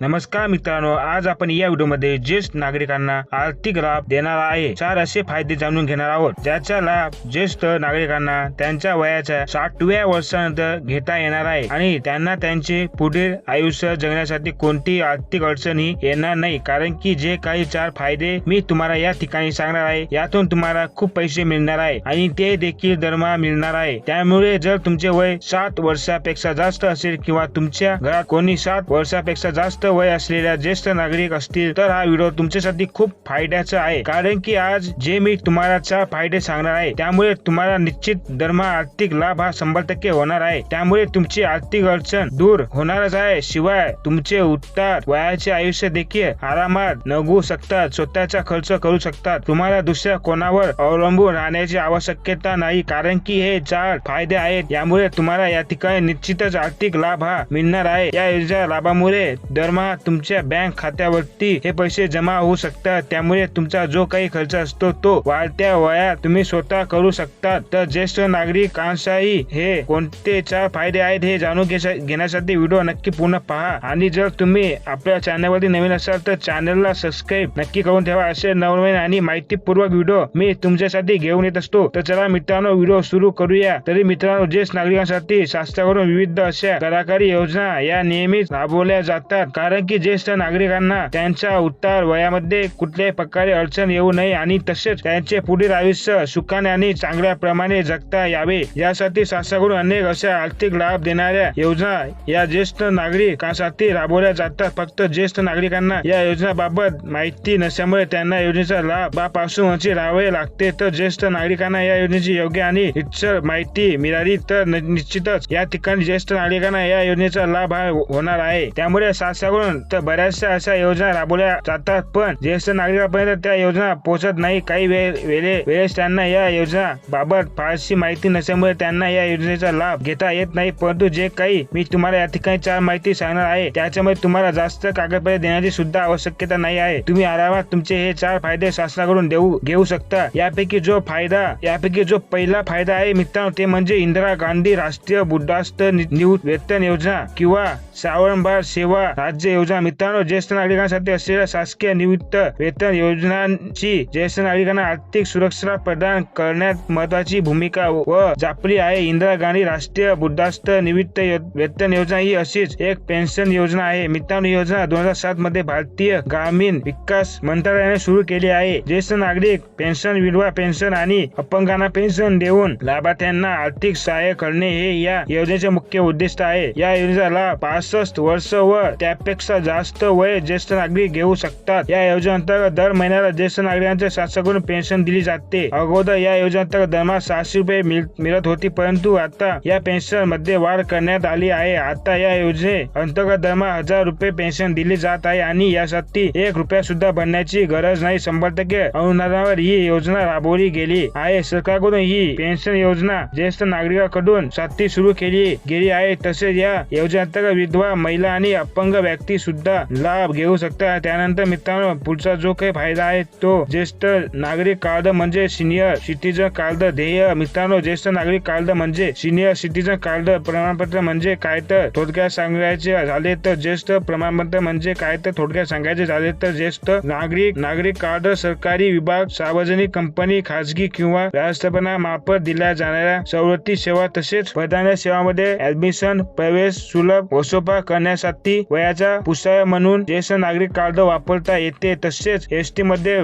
नमस्कार मित्रांनो आज आपण या व्हिडिओमध्ये ज्येष्ठ नागरिकांना आर्थिक लाभ देणार आहे. चार असे फायदे जाणून घेणार आहोत. ज्याचा लाभ ज्येष्ठ नागरिकांना त्यांच्या वयाच्या साठव्या वर्षानंतर घेता येणार आहे आणि त्यांना त्यांचे पुढील आयुष्य जगण्यासाठी कोणतीही आर्थिक अडचणी येणार नाही. कारण की जे काही चार फायदे मी तुम्हाला या ठिकाणी सांगणार आहे यातून तुम्हाला खूप पैसे मिळणार आहे आणि ते देखील दरमहा मिळणार आहे. त्यामुळे जर तुमचे वय सात वर्षापेक्षा जास्त असेल किंवा तुमच्या घरात कोणी सात वर्षापेक्षा जास्त वय असलेल्या ज्येष्ठ नागरिक असतील तर हा व्हिडिओ तुमच्यासाठी खूप फायद्याचा आहे. कारण की आज जे मी तुम्हाला फायदे सांगणार आहे त्यामुळे तुम्हाला निश्चित दरमहा आर्थिक लाभ हा शंभर टक्के होणार आहे. त्यामुळे तुमची आर्थिक अडचण दूर होणारच आहे. शिवाय तुमचे उत्तर वयाचे आयुष्य देखील आरामात नगू शकतात स्वतःचा खर्च करू शकतात. तुम्हाला दुसऱ्या कोणावर अवलंबून राहण्याची आवश्यकता नाही कारण की हे चार फायदे आहेत. यामुळे तुम्हाला या ठिकाणी निश्चितच आर्थिक लाभ हा मिळणार आहे. या योजना लाभामुळे किंवा तुमच्या बँक खात्यावरती हे पैसे जमा होऊ शकतात. त्यामुळे तुमचा जो काही खर्च असतो तो वाढत्या वयात तुम्ही स्वतः करू शकता. तर ज्येष्ठ नागरिकांशाही हे कोणते चार फायदे आहेत हे जाणून घेण्यासाठी व्हिडिओ नक्की पूर्ण पहा. आणि जर तुम्ही आपल्या चॅनलवरती नवीन असाल तर चॅनलला सबस्क्राईब नक्की करून ठेवा. असे नवनवीन आणि माहितीपूर्वक व्हिडिओ मी तुमच्यासाठी घेऊन येत असतो. तर चला मित्रांनो व्हिडिओ सुरू करूया. तरी मित्रांनो ज्येष्ठ नागरिकांसाठी शासनाकडून विविध अशा कलाकारी योजना या नेहमीच राबवल्या जातात. कारण की ज्येष्ठ नागरिकांना त्यांच्या उत्तर वयामध्ये कुठल्याही प्रकारे अडचण येऊ नये आणि तसेच त्यांचे पुढील आयुष्य सुखाने आणि चांगल्या प्रमाणे जगता यावे. यासाठी शासनाकडून अनेक अशा आर्थिक लाभ देणाऱ्या योजना या ज्येष्ठ नागरिकांसाठी राबवल्या जातात. फक्त ज्येष्ठ नागरिकांना या योजनाबाबत माहिती नसल्यामुळे त्यांना योजनेचा लाभापासून वंचित राहावे लागते. तर ज्येष्ठ नागरिकांना या योजनेची योग्य आणि इच्छर माहिती मिळाली तर निश्चितच या ठिकाणी ज्येष्ठ नागरिकांना या योजनेचा लाभ हा होणार आहे. त्यामुळे शासनाकडून तर बऱ्याचशा अशा योजना राबवल्या जातात. पण ज्येष्ठ नागरिकांपर्यंत त्या योजना पोहोचत नाही. काही वेळ वेळे वेळेस त्यांना या योजना बाबत फारशी माहिती नसल्यामुळे त्यांना या योजनेचा लाभ घेता येत नाही. परंतु जे काही मी तुम्हाला या ठिकाणी चार माहिती सांगणार आहे त्याच्यामध्ये तुम्हाला जास्त कागदपत्रे देण्याची सुद्धा आवश्यकता नाही आहे. तुम्ही आरामात तुमचे हे चार फायदे शासनाकडून देऊ घेऊ शकता. यापैकी जो फायदा यापैकी जो पहिला फायदा आहे मित्रांनो ते म्हणजे इंदिरा गांधी राष्ट्रीय बुद्धास्त नि- निवृत्त वेतन योजना किंवा श्रावणबाळ सेवा राज्य योजना मित्रांनो ज्येष्ठ नागरिकांसाठी असलेल्या शासकीय निवृत्त वेतन योजनांची ज्येष्ठ नागरिकांना आर्थिक सुरक्षा प्रदान करण्यात महत्वाची भूमिका व जापली आहे. इंदिरा गांधी राष्ट्रीय बुद्धास्त निवृत्त वेतन योजना ही अशीच एक पेन्शन योजना आहे. मित्रांनो योजना दोन हजार सात मध्ये भारतीय ग्रामीण विकास मंत्रालयाने सुरू केली आहे. ज्येष्ठ नागरिक पेन्शन विधवा पेन्शन आणि अपंगांना पेन्शन देऊन लाभार्थ्यांना आर्थिक सहाय्य करणे हे या योजनेचे मुख्य उद्दिष्ट आहे. या योजनेचा लाभ पासष्ट वर्ष व त्या त्यापेक्षा जास्त वय ज्येष्ठ नागरिक घेऊ शकतात. या योजनेअंतर्गत दर महिन्याला ज्येष्ठ नागरिकांच्या शासनाकडून पेन्शन दिली जाते. अगोदर या योजनेअंतर्गत दरमहा सहाशे रुपये मिळत होती परंतु आता या पेन्शनमध्ये वाढ करण्यात आली आहे. आता या योजने अंतर्गत दरमहा हजार रुपये पेन्शन दिली जात आहे आणि यासाठी एक रुपया सुद्धा भरण्याची गरज नाही. शंभर टक्के अनुदानावर ही योजना राबवली गेली आहे. सरकारकडून ही पेन्शन योजना ज्येष्ठ नागरिकांकडून साथी सुरू केली गेली आहे. तसेच या योजनेअंतर्गत विधवा महिला आणि अपंग व्यक्ती सुद्धा लाभ घेऊ शकतात त्यानंतर मित्रांनो पुढचा जो काही फायदा आहे तो ज्येष्ठ नागरिक कार्ड म्हणजे सिनियर सिटीजन कार्ड ध्येय. मित्रांनो ज्येष्ठ नागरिक कार्ड म्हणजे सिनियर सिटीजन कार्ड प्रमाणपत्र म्हणजे काय तर थोडक्यात सांगायचे झाले तर ज्येष्ठ प्रमाणपत्र म्हणजे काय तर थोडक्यात सांगायचे झाले तर ज्येष्ठ नागरिक नागरिक कार्ड सरकारी विभाग सार्वजनिक कंपनी खासगी किंवा व्यवस्थापनामार्फत दिल्या जाणाऱ्या सवलती सेवा तसेच प्राधान्य सेवामध्ये ऍडमिशन प्रवेश सुलभ वसोपा करण्यासाठी वयाचा पुसाय म्हणून ज्येष्ठ नागरिक कार्ड वापरता येते तसेच एस टी मध्ये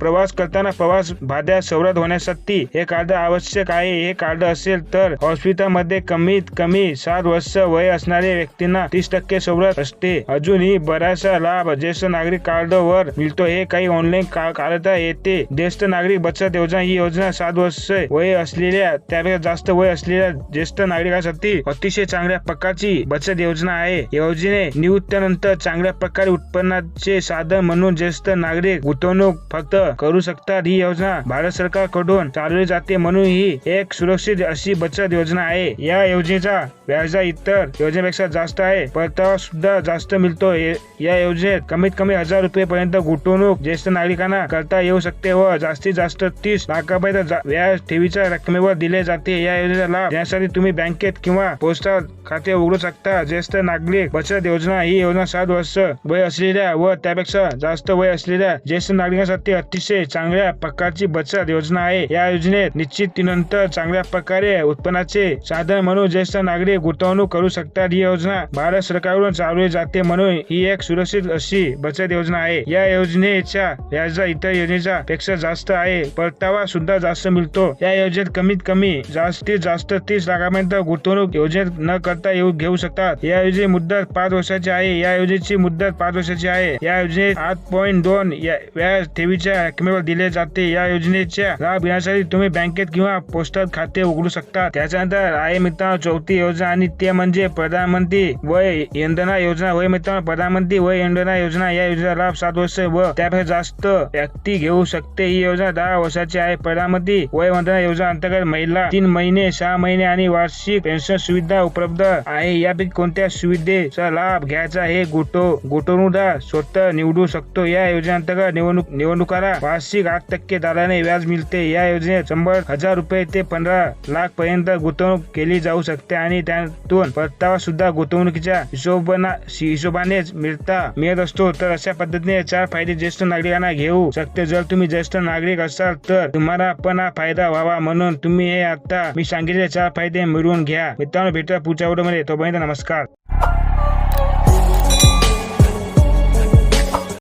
प्रवास करताना प्रवास भाद्या सवलत होण्यासाठी हे कार्ड आवश्यक आहे. हे कार्ड असेल तर हॉस्पिटलमध्ये कमीत कमी सात वर्ष वय असणाऱ्या व्यक्तींना तीस टक्के सवलत असते. अजूनही बराचसा लाभ ज्येष्ठ नागरिक कार्ड वर मिळतो. हे काही ऑनलाईन काढता येते. ज्येष्ठ नागरिक बचत योजना ही योजना सात वर्ष वय असलेल्या त्यापेक्षा जास्त वय असलेल्या ज्येष्ठ नागरिकांसाठी अतिशय चांगल्या प्रकारची बचत योजना आहे. योजने निवृत्तीनंतर चांगल्या प्रकारे उत्पन्नाचे साधन म्हणून ज्येष्ठ नागरिक गुंतवणूक फक्त करू शकतात. ही योजना भारत सरकारकडून चालवली जाते म्हणून ही एक सुरक्षित अशी बचत योजना आहे. या योजनेचा व्याज इतर योजनेपेक्षा जास्त आहे. परतावा सुद्धा जास्त मिळतो. ये- या योजनेत कमीत कमी हजार रुपये पर्यंत गुंतवणूक ज्येष्ठ नागरिकांना करता येऊ शकते व जास्तीत जास्त तीस लाखापर्यंत जा- व्याज ठेवीच्या रकमेवर दिले जाते. या योजनेचा लाभ देण्यासाठी तुम्ही बँकेत किंवा पोस्टात खाते उघडू शकता. ज्येष्ठ नागरिक बचत योजना ही योजना योजना सात वर्ष वय असलेल्या व त्यापेक्षा जास्त वय असलेल्या ज्येष्ठ नागरिकांसाठी अतिशय चांगल्या प्रकारची बचत योजना आहे. या योजनेत निश्चित नंतर चांगल्या प्रकारे उत्पन्नाचे साधन म्हणून ज्येष्ठ नागरिक गुंतवणूक करू शकतात. ही योजना भारत सरकारकडून चालवली जाते म्हणून ही एक सुरक्षित अशी बचत योजना आहे. या योजनेच्या व्याजदर इतर योजनेच्या पेक्षा जास्त आहे. परतावा सुद्धा जास्त मिळतो. या योजनेत कमीत कमी जास्तीत जास्त तीस लाखापर्यंत गुंतवणूक योजनेत न करता येऊ घेऊ शकतात. या योजने मुद्दत पाच वर्षाची आहे. या योजनेची मुदत पाच वर्षाची आहे. या योजनेत आठ पॉईंट दोन व्याज ठेवीच्या रकमेवर दिले जाते. या योजनेच्या लाभ घेण्यासाठी तुम्ही बँकेत किंवा पोस्टात खाते उघडू शकता. त्याच्यानंतर आहे मित्रांनो चौथी योजना आणि ते म्हणजे प्रधानमंत्री वय यंत्रणा योजना. वय मित्रांनो प्रधानमंत्री वय यंत्रणा योजना. या योजनेचा लाभ सात वर्ष व त्यापेक्षा जास्त व्यक्ती घेऊ शकते. ही योजना दहा वर्षाची आहे. प्रधानमंत्री वय वंदना योजना अंतर्गत महिला तीन महिने सहा महिने आणि वार्षिक पेन्शन सुविधा उपलब्ध आहे. यापैकी कोणत्या सुविधेचा लाभ घ्यायचा आहे? हे गुटो गुंतवणूकदार स्वतः निवडू शकतो. या योजनेअंतर्गत निवडणूक निवडणुकाला वार्षिक आठ टक्के दराने व्याज मिळते. या योजनेत शंभर हजार रुपये ते पंधरा लाख पर्यंत गुंतवणूक केली जाऊ शकते आणि त्यातून परतावा सुद्धा गुंतवणुकीच्या हिशोबाना हिशोबानेच मिळता मिळत असतो. तर अशा पद्धतीने चार फायदे ज्येष्ठ नागरिकांना घेऊ शकते. जर तुम्ही ज्येष्ठ नागरिक असाल तर तुम्हाला पण हा फायदा व्हावा. म्हणून तुम्ही हे आता मी सांगितले चार फायदे मिळवून घ्या. मित्रांनो भेटा पुढच्या व्हिडिओमध्ये. तोपर्यंत नमस्कार.